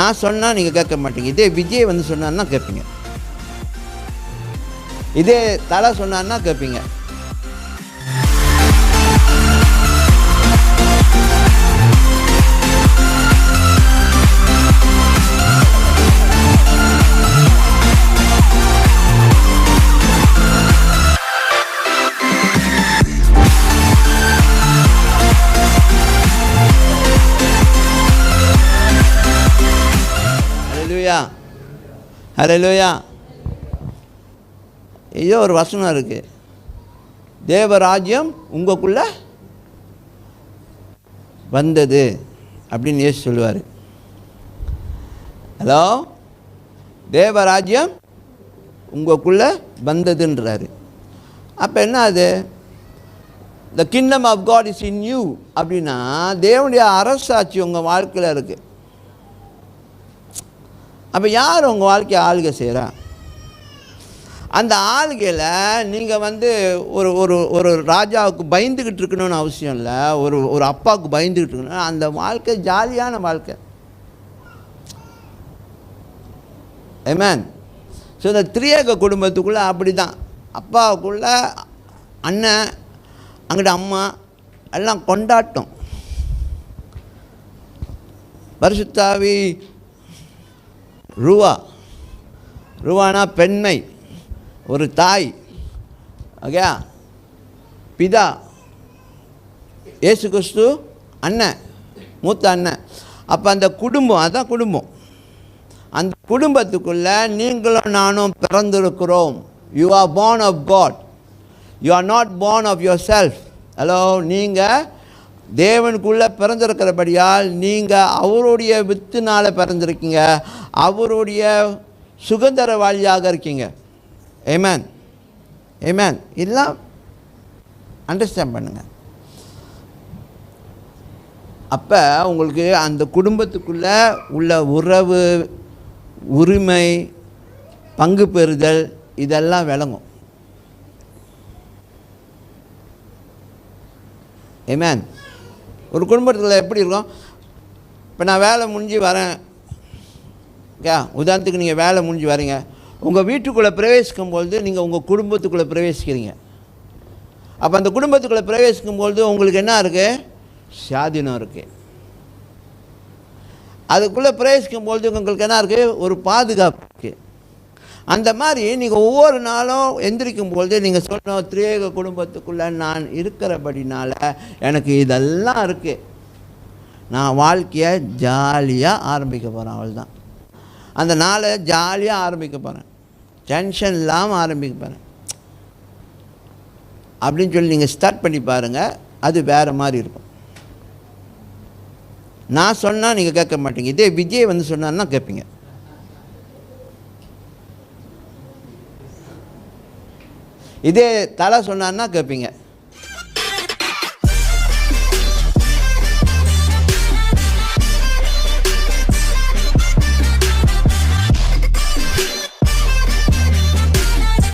நான் சொன்னால் நீங்கள் கேட்க மாட்டீங்க. இதே விஜய் வந்து சொன்னார்னா கேட்பீங்க. இதே தலை சொன்னார்னா கேட்பீங்க. ஹalleluya. இதோ ஒரு வசனம் இருக்குது தேவராஜ்யம் உங்களுக்குள்ள வந்தது அப்படின்னு ஏசு சொல்லுவார். ஹலோ? தேவராஜ்யம் உங்களுக்குள்ள வந்ததுன்றாரு. அப்போ என்ன அது? The kingdom of God is in you அப்படின்னா தேவனுடைய அரசாட்சி உங்கள் வாழ்க்கையில் இருக்குது அப்போ யார் உங்கள் வாழ்க்கையை ஆளுகை செய்கிறா அந்த ஆளுகையில் நீங்கள் வந்து ஒரு ஒரு ஒரு ராஜாவுக்கு பயந்துக்கிட்டு இருக்கணும்னு அவசியம் இல்லை. ஒரு ஒரு அப்பாவுக்கு பயந்துக்கிட்டு இருக்கணும் அந்த வாழ்க்கை ஜாலியான வாழ்க்கை. ஏமேன் ஸோ இந்த திரியேக குடும்பத்துக்குள்ளே அப்படி தான் அப்பாவுக்குள்ள அண்ணன் அங்கிட்ட அம்மா எல்லாம் கொண்டாட்டம். பரிசுத்தாவி ரூவா. ரூவானா பெண்மை. ஒரு தாய். ஓகே பிதா. ஏசு கிறிஸ்து அண்ணன். மூத்த அண்ணன். அப்போ அந்த குடும்பம் அதுதான் குடும்பம். அந்த குடும்பத்துக்குள்ளே நீங்களும் நானும் பிறந்திருக்கிறோம். You are born of God you are not born of yourself hello நீங்கள் தேவனுக்குள்ளே பிறந்திருக்கிறபடியால் நீங்கள் அவருடைய வித்துனால் பிறந்திருக்கீங்க. அவருடைய சுதந்திரவாளியாக இருக்கீங்க. ஏமேன் ஏமேன் எல்லாம் அண்டர்ஸ்டாண்ட் பண்ணுங்கள் அப்போ உங்களுக்கு அந்த குடும்பத்துக்குள்ளே உள்ள உறவு உரிமை பங்கு பெறுதல் இதெல்லாம் விளங்கும். ஏமேன் ஒரு குடும்பத்தில் எப்படி இருக்கும்? இப்போ நான் வேலை முடிஞ்சு வரேன். ஓகே உதாரணத்துக்கு நீங்கள் வேலை முடிஞ்சு வரீங்க. உங்கள் வீட்டுக்குள்ளே பிரவேசிக்கும் பொழுது நீங்கள் உங்கள் குடும்பத்துக்குள்ளே பிரவேசிக்கிறீங்க. அப்போ அந்த குடும்பத்துக்குள்ளே பிரவேசிக்கும் பொழுது உங்களுக்கு என்ன இருக்குது சாதீனம் இருக்குது அதுக்குள்ளே பிரவேசிக்கும் பொழுது உங்களுக்கு என்ன இருக்குது ஒரு பாதுகாப்பு இருக்குது அந்த மாதிரி நீங்கள் ஒவ்வொரு நாளும் எந்திரிக்கும் பொழுது நீங்கள் சொல்லணும் திரியேக குடும்பத்துக்குள்ளே நான் இருக்கிறபடினால எனக்கு இதெல்லாம் இருக்குது நான் வாழ்க்கையை ஜாலியாக ஆரம்பிக்க போகிறேன் அவள் தான் அந்த நாளை ஜாலியாக ஆரம்பிக்க போகிறேன் டென்ஷன் இல்லாமல் ஆரம்பிக்க போகிறேன் அப்படின்னு சொல்லி நீங்கள் ஸ்டார்ட் பண்ணி பாருங்கள் அது வேறு மாதிரி இருக்கும். நான் சொன்னால் நீங்கள் கேட்க மாட்டீங்க. இதே விஜய் வந்து சொன்னார்னா கேட்பீங்க. இதே தலை சொன்னார்னா கேட்பீங்க.